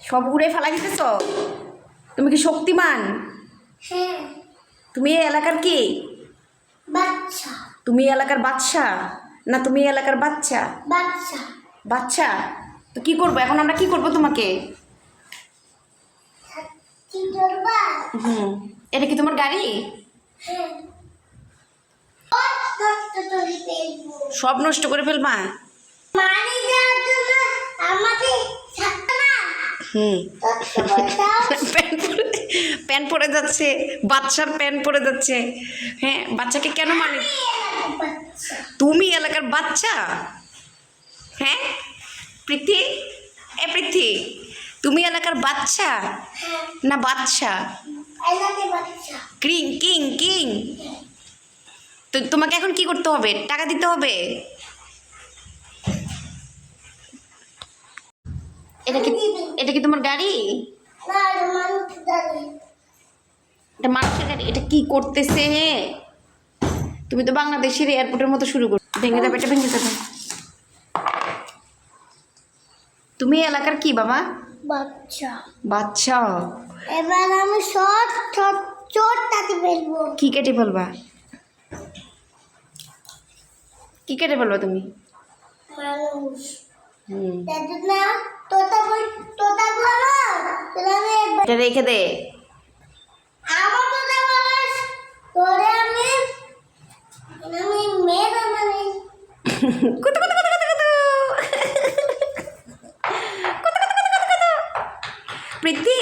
সব উড়ে ফেলা দিতেছ তুমি কি শক্তিমান? হ্যাঁ। তুমি এই এলাকার কি? তুমি এলাকার বাদশা না তুমি এলাকার বাচ্চা? বাচ্চা। বাচ্চা? তো কি করব? এখন আমরা কি করব তোমাকে? হুম। এটা কি তোমার গাড়ি? হ্যাঁ। সব নষ্ট করে ফেলব। আমাকে হুম। প্যান্ট পরে যাচ্ছে, বাচ্চার প্যান্ট পরে যাচ্ছে। হ্যাঁ বাচ্চাকে কেন মানে তুমি এলাকার বাচ্চা? হ্যাঁ? পৃথ্বী এ পৃথ্বী তুমি এলাকার বাচ্চা? না বাচ্চা? King king king. তো তোমাকে এখন কি করতে হবে? টাকা দিতে হবে? এটা কি এটা কি তোমার গাড়ি? এটা মানুষের গাড়ি। এটা কি করতেছে? তুমি তো বাংলাদেশের এয়ারপোর্টের মতো শুরু কর ভেঙে যাবে এটা ভেঙে যাবে তুমি এলাকার কি বাবা? বাচ্চা। বাচ্চা। এবার আমি সব চোট তাকে ফেলব। কি কেটে ফেলবা? কি কেটে ফেলবা তুমি? মানুষ। হুম। না রেখে দে। প্রীতি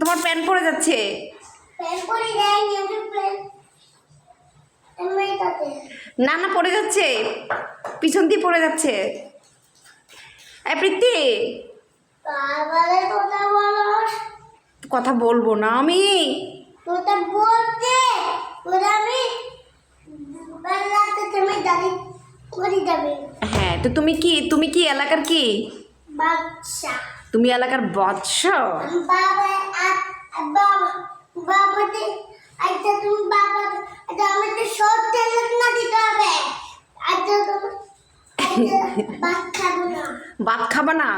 তোমার প্যান্ট পরে যাচ্ছে। না না পড়ে যাচ্ছে। পিছন দিয়ে পড়ে যাচ্ছে। প্রীতি। কথা বলব না আমি। হ্যাঁ তো তুমি কি তুমি কি এলাকার কি? তুমি এলাকার বাদশাহ আচ্ছা তুমি বাবা আচ্ছা আমাদের সব টেলেন্ট না দিতে হবে। আচ্ছা তুমি ভাত খাব না?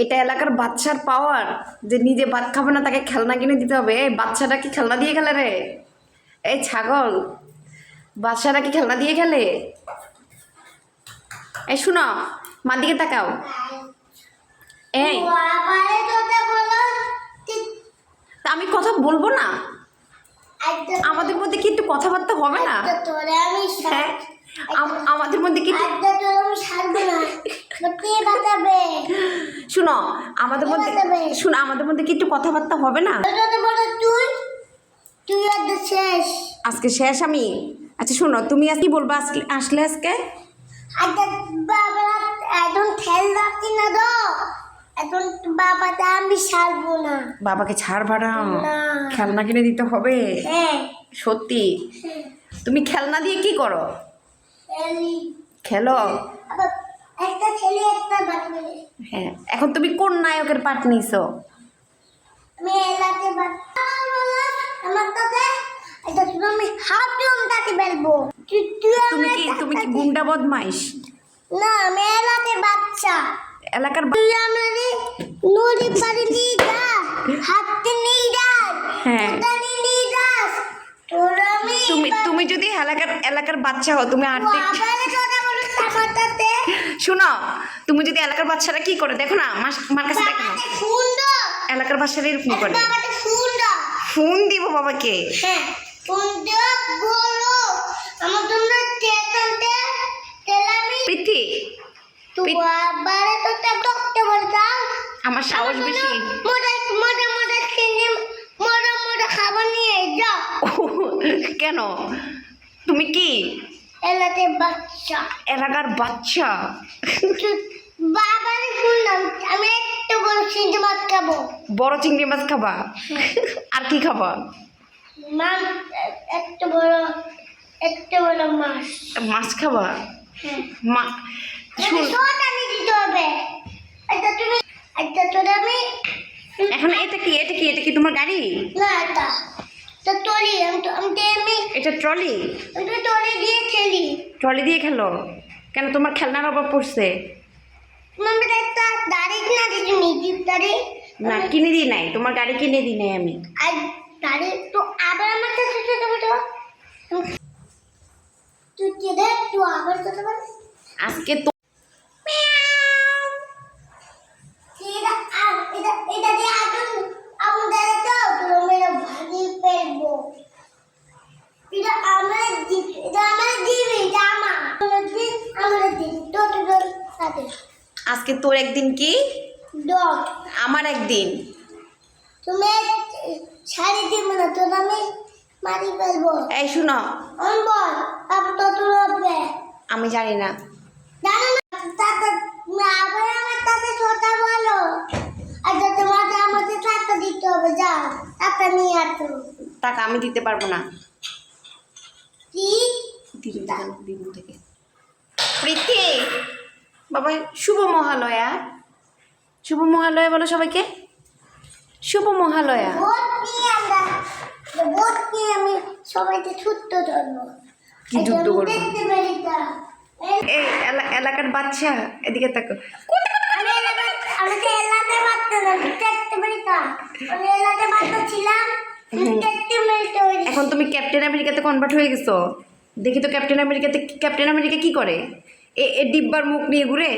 এটা এলাকার বাচ্চার পাওয়ার যে নিজে ভাত খাবে না, তাকে খেলনা কিনে দিতে হবে। এই বাচ্চাটা কি খেলনা দিয়ে খেলে রে? এই ছাগল, বাচ্চারা কি খেলনা দিয়ে খেলে? এই শুনো, মার দিকে তাকাও। এই আমি কথা বলব না? আমাদের মধ্যে কি একটু কথাবার্তা হবে না আচ্ছা তোরে আমি হ্যাঁ আম- আমাদের মধ্যে কি ছাড়বো শুনো আমাদের মধ্যে শুনো আমাদের মধ্যে কি একটু কথাবার্তা হবে না? শেষ। আজকে শেষ আমি? আচ্ছা শোনো তুমি আজ কি বলবা আসলে আসলে আজকে? আচ্ছা বাবা এখন খেল রাখছি না তো এখন বাবাটা আমি ছাড়বো না। বাবাকে ছাড় ভাড়া না। খেলনা কিনে দিতে হবে? হ্যাঁ। সত্যি? হ্যাঁ, তুমি খেলনা দিয়ে কি করো? খেলি। খেলো একটা ছেলে একটা হ্যাঁ। এখন তুমি কোন নায়কের পাঠ নিছো? আমি এলাকে আমার কাছে এটা শুধু হাফ জম বেলবো তুই তুই তুমি কি তুমি কি গুন্ডা বদমাইশ? না আমি এলাকে বাচ্চা। এলাকার তুই আমারে নদী পাড়ে নিয়ে যা। হাতে নিয়ে যাস হ্যাঁ। নিয়ে যাস। তোর আমি তুমি তুমি যদি এলাকার এলাকার বাচ্চা হও তুমি শোনো তুমি যদি এলাকার বাচ্চারা কি করে? দেখো না কাছে দেখো এলাকার বাচ্চারা এরকম করে। ফোন দিব বাবাকে? আমার সাহস বেশি। নিয়ে যাও। কেন? তুমি কি? এলাতে বাচ্চা। এলাকার বাচ্চা? বাবার দাও আমি একটা বড় চিংড়ি মাছ খাব। বড় চিংড়ি মাছ খাবা? আর কি খাবা? মাছ একটা বড় একটা বড় মাছ। মাছ খাবা? হ্যাঁ। মা দিতে হবে। এটা তুমি এটা আমি এখন এটা কি? এটা কি? এটা কি তোমার গাড়ি? না এটা। তো তলি আমি এটা ট্রলি? আমি তো দিয়ে খেলি। ট্রলি দিয়ে খেলো? কেন তোমার খেলনার অভাব পড়ছে? না কিনে দিই নাই তোমার গাড়ি কিনে দিই নাই আমি। আর দাড়ি তো আবার আমার কাছে তুই কেঁদে তুই আবার আজকে তো এটা আর এটা এটা দিয়ে আগুন আগুন দাঁড়া তো তোর মেরে ভাগি ফেলব এটা আমার দি- এটা আমার দিবি এটা আমার আমার দিন আমার দিন তো তোর সাথে আজকে তোর একদিন কি? ডগ। আমার একদিন। তুমি শাড়ি দিবে না তোর আমি মারি ফেলব। এই শুনো। আপ তো আমি জানি না। জানো না তাতে আবার আমার তাতে বলো। আচ্ছা তোমাকে আমাকে টাকা দিতে হবে যাও টাকা নিয়ে আসো টাকা আমি দিতে পারব না। কি? দিদি দিদি থেকে প্রীতি! বাবা শুভ মহালয়া। শুভ মহালয়া বলো সবাইকে। শুভ মহালয়া। আমি সবাইকে ছুট্ট ধরবো কি যুদ্ধ করব? দেখতে পারি তা। এই- এই এলা- এলাকার বাচ্চা এদিকে তাকো আমি এলাকায় আমি তো এলাকায় বাচ্চা দেখতে পারি তা। আমি এলাকায় বাচ্চা ছিলাম আমি হুম। দেখতে মেলতে পারি এখন তুমি ক্যাপ্টেন আমেরিকাতে কনভার্ট হয়ে গেছো। দেখি তো ক্যাপ্টেন আমেরিকাতে ক্যাপ্টেন আমেরিকা কি করে? এ এ ডিব্বার মুখ নিয়ে ঘুরে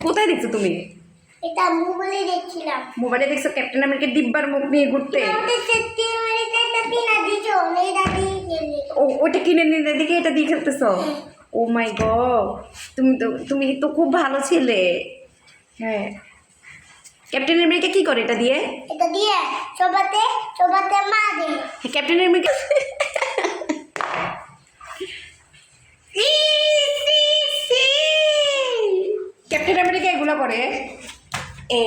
কোথায় দেখছ তুমি? এটা মোবাইলে দেখছিলাম। মোবাইলে দেখছ ক্যাপ্টেন আমেরিকা ডিব্বার মুখ নিয়ে ঘুরতে? দিয়ে গেলে ও ওটা কিনে নিয়ে দেখে এটা দিয়ে খেলতেছো? ও মাই গড তুমি তো তুমি তো খুব ভালো ছেলে। হ্যাঁ। ক্যাপ্টেন আমেরিকা কি করে এটা দিয়ে? এটা দিয়ে সবাতে সবাতে মারে হ্যাঁ, ক্যাপ্টেন আমেরিকা ক্যাপ্টেন আমেরিকা এগুলো করে এ